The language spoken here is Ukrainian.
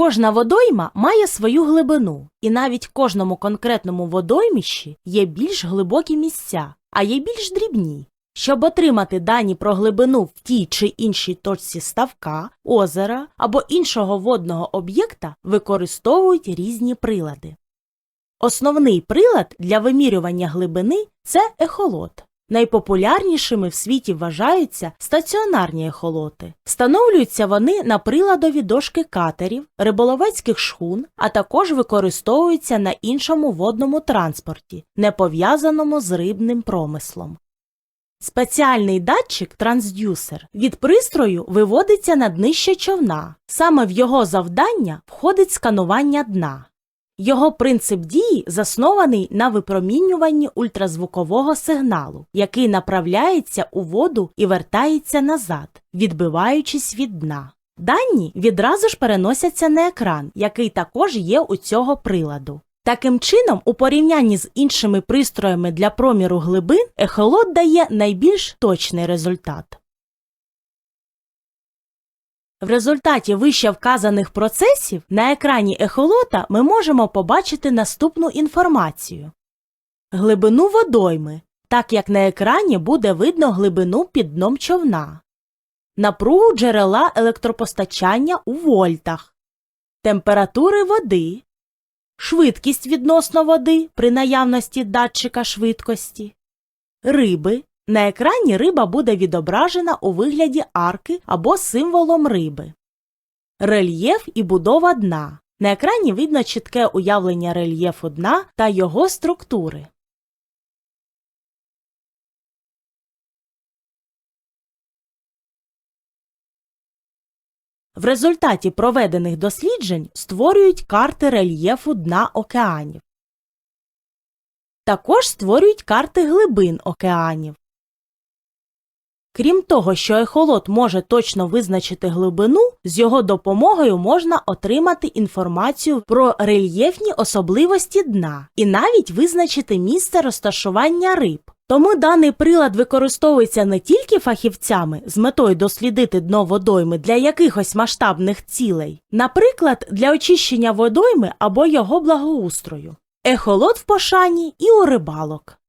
Кожна водойма має свою глибину, і навіть кожному конкретному водоймищі є більш глибокі місця, а є більш дрібні. Щоб отримати дані про глибину в тій чи іншій точці ставка, озера або іншого водного об'єкта використовують різні прилади. Основний прилад для вимірювання глибини це ехолот. Найпопулярнішими в світі вважаються стаціонарні ехолоти. Встановлюються вони на приладові дошки катерів, риболовецьких шхун, а також використовуються на іншому водному транспорті, не пов'язаному з рибним промислом. Спеціальний датчик трансдюсер від пристрою виводиться на днище човна. Саме в його завдання входить сканування дна. Його принцип дії заснований на випромінюванні ультразвукового сигналу, який направляється у воду і вертається назад, відбиваючись від дна. Дані відразу ж переносяться на екран, який також є у цього приладу. Таким чином, у порівнянні з іншими пристроями для проміру глибин, ехолот дає найбільш точний результат. В результаті вище вказаних процесів на екрані ехолота ми можемо побачити наступну інформацію. Глибину водойми, так як на екрані буде видно глибину під дном човна, напругу джерела електропостачання у вольтах, температури води, швидкість відносно води при наявності датчика швидкості, риби. На екрані риба буде відображена у вигляді арки або символом риби. Рельєф і будова дна. На екрані видно чітке уявлення рельєфу дна та його структури. В результаті проведених досліджень створюють карти рельєфу дна океанів. Також створюють карти глибин океанів. Крім того, що ехолот може точно визначити глибину, з його допомогою можна отримати інформацію про рельєфні особливості дна і навіть визначити місце розташування риб. Тому даний прилад використовується не тільки фахівцями з метою дослідити дно водойми для якихось масштабних цілей, наприклад, для очищення водойми або його благоустрою. Ехолот в пошані і у рибалок.